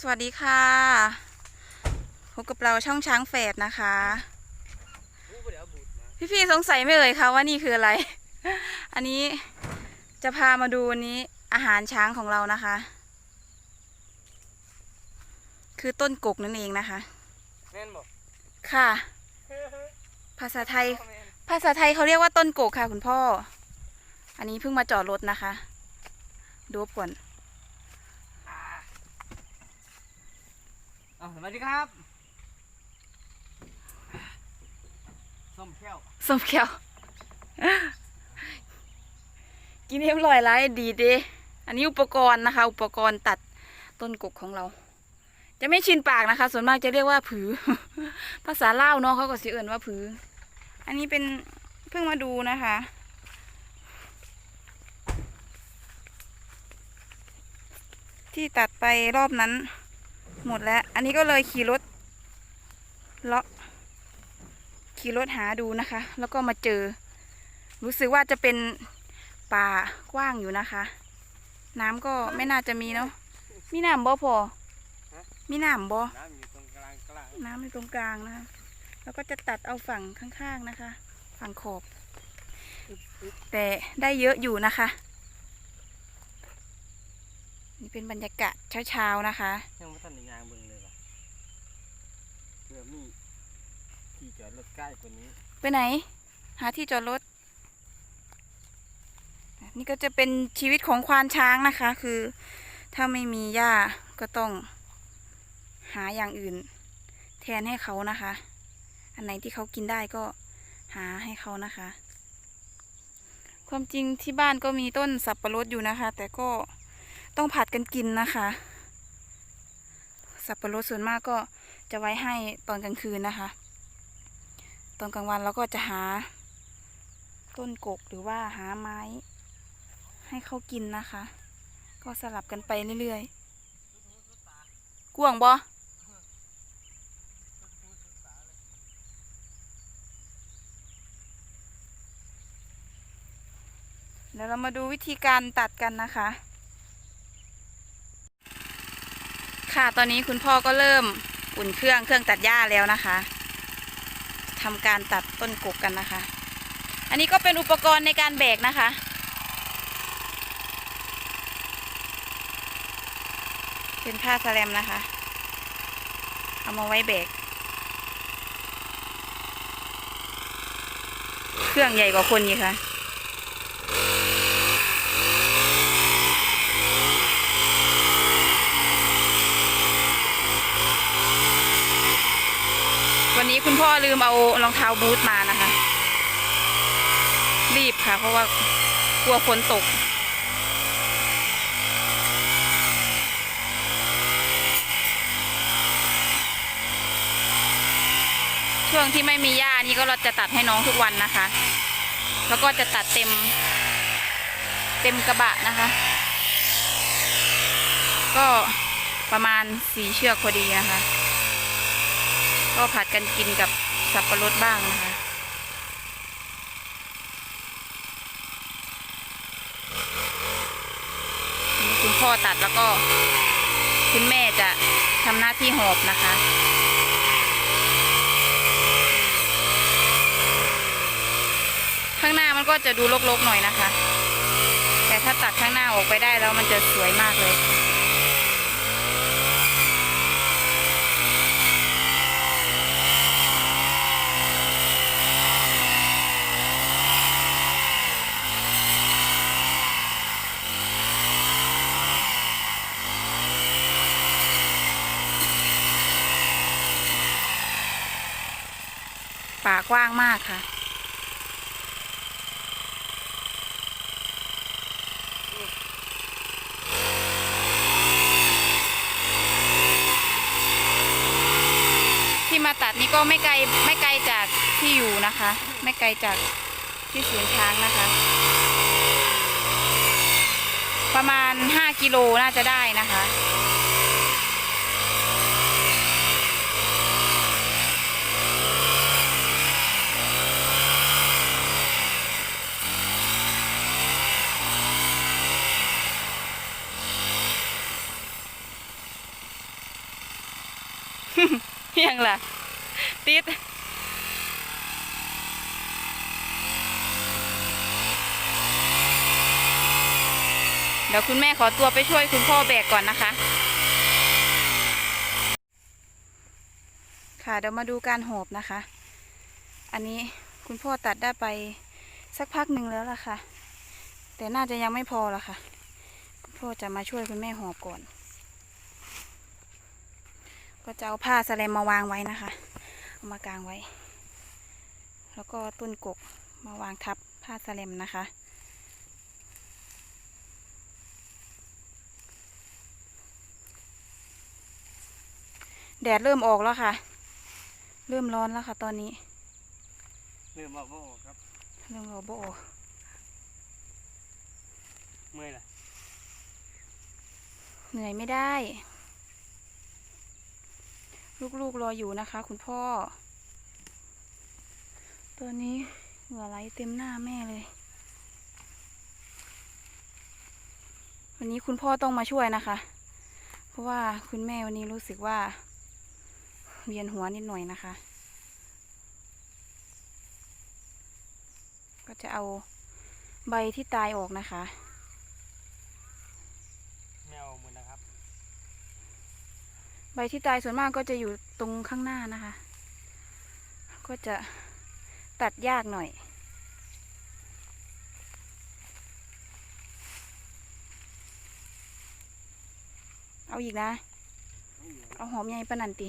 สวัสดีค่ะพบกับเราช่องช้างแฝดนะคะ พี่ๆสงสัยไหม่เอ่ยคะว่านี่คืออะไร อันนี้จะพามาดูวันนี้อาหารช้างของเรานะคะ คือต้นกกนั่นเองนะคะแม่นบอกค่ะ ภาษาไทย ภาษาไทยเขาเรียกว่าต้นกกค่ะ คุณพ่อ อันนี้เพิ่งมาจอดรถนะคะ ดูก่อน อ้าวสวัสดีครับส้มแก้วส้มแก้วกินเรียบร้อยแล้วดีเด้อันนี้อุปกรณ์นะคะ อุปกรณ์ตัดต้นกกของเรา จะไม่ชินปากนะคะ ส่วนมากจะเรียกว่าผือ ภาษาเล่าเนาะเขาก็สิเอื่นว่าผือ อันนี้เป็นเพิ่งมาดูนะคะที่ตัดไปรอบนั้น หมดแล้ว อันนี้ก็เลยขี่รถเลาะขี่รถหาดูนะคะ แล้วก็มาเจอ รู้สึกว่าจะเป็นป่ากว้างอยู่นะคะ น้ำก็ไม่น่าจะมีเนาะมีน้ำบ่พอมีน้ำบ่น้ำอยู่ตรงกลางกลางน้ำอยู่ตรงกลางนะคะแล้วก็จะตัดเอาฝั่งข้างๆนะคะ ฝั่งขอบ แต่ได้เยอะอยู่นะคะ นี่เป็นบรรยากาศเช้าๆนะคะ ยังไม่ทันได้ยางเบิ่งเลยว่ะเพื่อมีที่จอดรถใกล้กว่านี้ ไปไหน หาที่จอดรถ นี่ก็จะเป็นชีวิตของควานช้างนะคะ คือ ถ้าไม่มีหญ้าก็ต้อง หาอย่างอื่น แทนให้เขานะคะ อันไหนที่เขากินได้ก็หาให้เขานะคะ ความจริงที่บ้านก็มีต้นสับปะรดอยู่นะคะ แต่ก็ ต้องผัดกันกินนะคะ สับปะรดส่วนมากก็จะไว้ให้ตอนกลางคืนนะคะ ตอนกลางวันเราก็จะหา ต้นกกหรือว่าหาไม้ ให้เขากินนะคะ ก็สลับกันไปเรื่อยๆกวางบ่เดี๋ยวเรามาดูวิธีการตัดกันนะคะ ค่ะ ตอนนี้คุณพ่อก็เริ่มอุ่นเครื่องเครื่องตัดหญ้าแล้วนะคะทำการตัดต้นกกกันนะคะ อันนี้ก็เป็นอุปกรณ์ในการแบกนะคะ เป็นผ้าสแลมนะคะ เอามาไว้แบกเครื่องใหญ่กว่าคนอีกค่ะ คุณพ่อลืมเอารองเท้าบูทมานะคะ รีบค่ะ เพราะว่ากลัวฝนตก ช่วงที่ไม่มีหญ้านี่ก็เราจะตัดให้น้องทุกวันนะคะ แล้วก็จะตัดเต็ม เต็มกระบะนะคะ ก็ประมาณสี่เชือกพอดีนะคะ ก็ผัดกันกินกับสับปะรดบ้างนะคะคุณพ่อตัดแล้วก็ คุณแม่จะทำหน้าที่หอบนะคะข้างหน้ามันก็จะดูรกๆหน่อยนะคะ แต่ถ้าตัดข้างหน้าออกไปได้แล้วมันจะสวยมากเลย กว้างมากค่ะ ที่มาตัดนี้ก็ไม่ไกลไม่ไกลจากที่อยู่นะคะ ไม่ไกลจากที่สวนช้างนะคะ ประมาณ 5 กิโลน่าจะได้นะคะ ยังล่ะ ติดเดี๋ยวคุณแม่ขอตัวไปช่วยคุณพ่อแบกก่อนนะคะ ค่ะเดี๋ยวมาดูการโหบนะคะ อันนี้คุณพ่อตัดได้ไปสักพักหนึ่งแล้วล่ะค่ะ แต่น่าจะยังไม่พอละค่ะ คุณพ่อจะมาช่วยคุณแม่หอบก่อน ก็จะเอาผ้าสแลมมาวางไว้นะคะ เอามากางไว้ แล้วก็ต้นกกมาวางทับผ้าสแลมนะคะ แดดเริ่มออกแล้วค่ะ เริ่มร้อนแล้วค่ะตอนนี้ เริ่มบอกว่าออกครับ เริ่มร้อนโบออกเมื่อยละเหนื่อยไม่ได้ ลูกๆรออยู่นะคะ คุณพ่อ ตัวนี้เหงื่อไหลเต็มหน้าแม่เลย วันนี้คุณพ่อต้องมาช่วยนะคะ เพราะว่าคุณแม่วันนี้รู้สึกว่า เวียนหัวนิดหน่อยนะคะ ก็จะเอาใบที่ตายออกนะคะ แมวหมดนะครับ ใบที่ตายส่วนมากก็จะอยู่ตรงข้างหน้านะคะ ก็จะตัดยากหน่อย เอาอีกนะ เอาหอมใหญ่ปะนันตี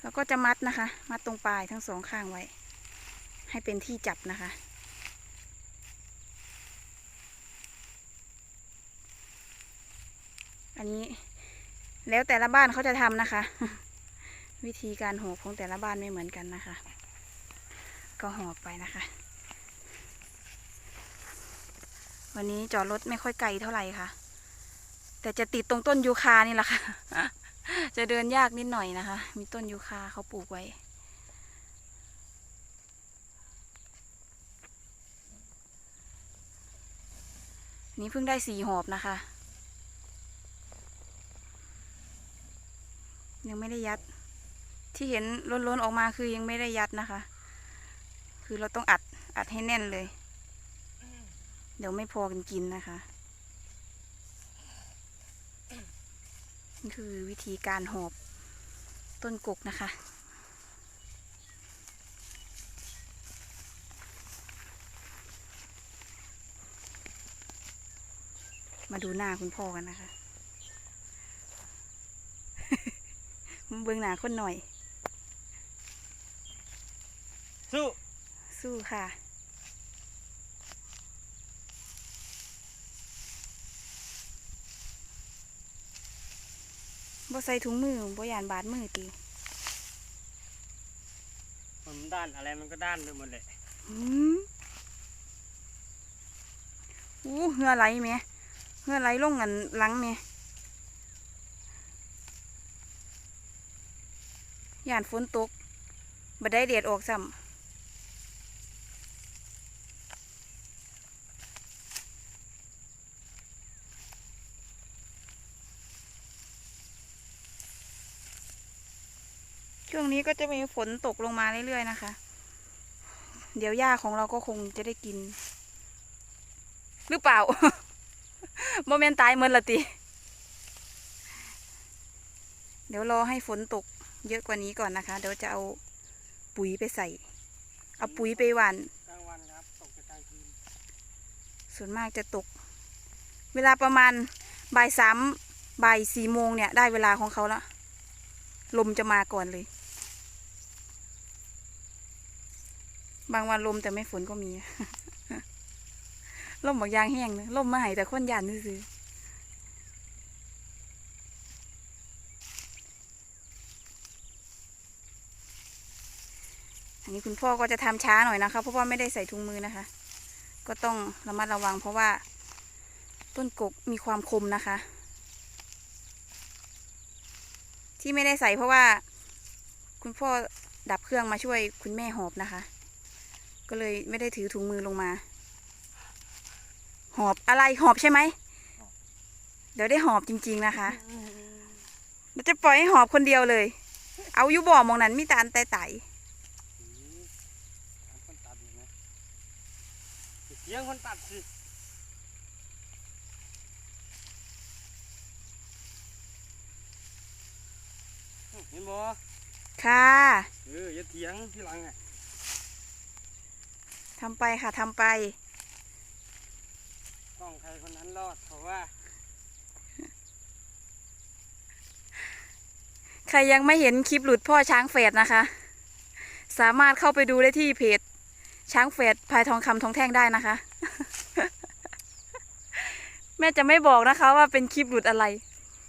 แล้วก็จะมัดนะคะ มัดตรงปลายทั้งสองข้างไว้ ให้เป็นที่จับนะคะ อันนี้แล้วแต่ละบ้านเขาจะทำนะคะ วิธีการห่อของแต่ละบ้านไม่เหมือนกันนะคะ ก็ห่อไปนะคะ วันนี้จอดรถไม่ค่อยไกลเท่าไหร่ค่ะ แต่จะติดตรงต้นยูคานี่แหละค่ะ จะเดินยากนิดหน่อยนะคะ มีต้นยูคาเขาปลูกไว้นี่เพิ่งได้สี่หอบนะคะ ยังไม่ได้ยัด ที่เห็นล้นๆออกมาคือยังไม่ได้ยัดนะคะ คือเราต้องอัดอัดให้แน่นเลย เดี๋ยวไม่พอกันกินนะคะนี่คือวิธีการหอบต้นกกนะคะมาดูหน้าคุณพ่อกันนะคะ มา เบื้องหน้าคนหน่อย สู้ สู้ค่ะ บ่ใส่ถุงมือบ่ยานบาดมือตีมันด้านอะไรมันก็ด้านไปหมดเลยอืมอู้เหงื่อไหลแหมเหงื่อไหลลงกันหลังแหม ย่านฝนตกบ่ได้เดียดออกซ้ำช่วงนี้ก็จะมีฝนตกลงมาเรื่อยๆนะคะ เดี๋ยวหญ้าของเราก็คงจะได้กิน หรือเปล่าโมเมนตายเหมือนละติ เดี๋ยวรอให้ฝนตกเยอะกว่านี้ก่อนนะคะ เดี๋ยวจะเอาปุ๋ยไปใส่ เอาปุ๋ยไปหว่านกลางวันครับตกกลางคืนส่วนมากจะตก เวลาประมาณบ่ายสามบ่ายสี่โมงเนี่ย ได้เวลาของเขาแล้วลมจะมาก่อนเลย บางวันลมแต่ไม่ฝนก็มี ลมบอกยางแห้งเลยลมมาหายแต่คนยานซื้อ นนี้คุณพ่อก็จะทำช้าหน่อยนะคะ เพราะว่าไม่ได้ใส่ถุงมือนะคะ ก็ต้องระมัดระวัง เพราะว่า ต้นกกมีความคมนะคะ ที่ไม่ได้ใส่เพราะว่า คุณพ่อดับเครื่องมาช่วยคุณแม่หอบนะคะ ก็เลยไม่ได้ถือถุงมือลงมาหหอบอะไรหอบใช่ไหมเดี๋ยวได้หอบจริง ๆนะคะเราจะปล่อยให้หอบคนเดียวเลย เอาอยู่บ่อมองนั้นมีแตาอันไต่ไต่ คนตัดอยู่นะ เสียงคนตัดสิเห็นบ่ค่ะเอออย่าเถียงที่หลังอะทำไปค่ะทำไปกล้องใครคนนั้นรอดเพราะว่า ใครยังไม่เห็นคลิปหลุดพ่อช้างแฝดนะคะ สามารถเข้าไปดูได้ที่เพจ ช้างแฝดพายทองคำทองแท่งได้นะคะ แม่จะไม่บอกนะคะ ว่าเป็นคลิปหลุดอะไร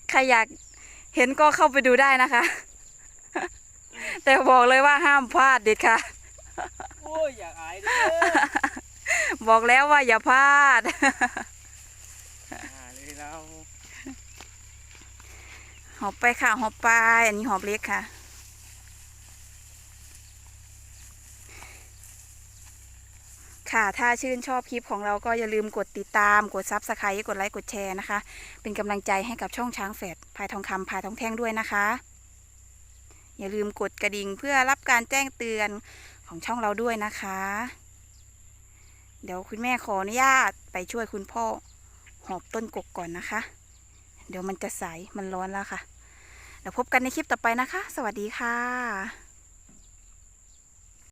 ใครอยากเห็นก็เข้าไปดูได้นะคะ แต่บอกเลยว่าห้ามพลาดเด็ดค่ะ โอ้ยอยากอายเด้อบอกแล้วว่าอย่าพลาดอ่าเลยเรา หอบไปค่ะ หอบไป อันนี้หอบเล็กค่ะ ค่ะ ถ้าชื่นชอบคลิปของเราก็อย่าลืมกดติดตาม กดซับสไครต์กดไลค์ กดแชร์นะคะ เป็นกำลังใจให้กับช่องช้างแฝดพายทองคำพายทองแท่งด้วยนะคะ อย่าลืมกดกระดิ่งเพื่อรับการแจ้งเตือนของช่องเราด้วยนะคะ เดี๋ยวคุณแม่ขออนุญาตไปช่วยคุณพ่อหอบต้นกกก่อนนะคะ เดี๋ยวมันจะใสมันร้อนแล้วค่ะ เดี๋ยวพบกันในคลิปต่อไปนะคะ สวัสดีค่ะ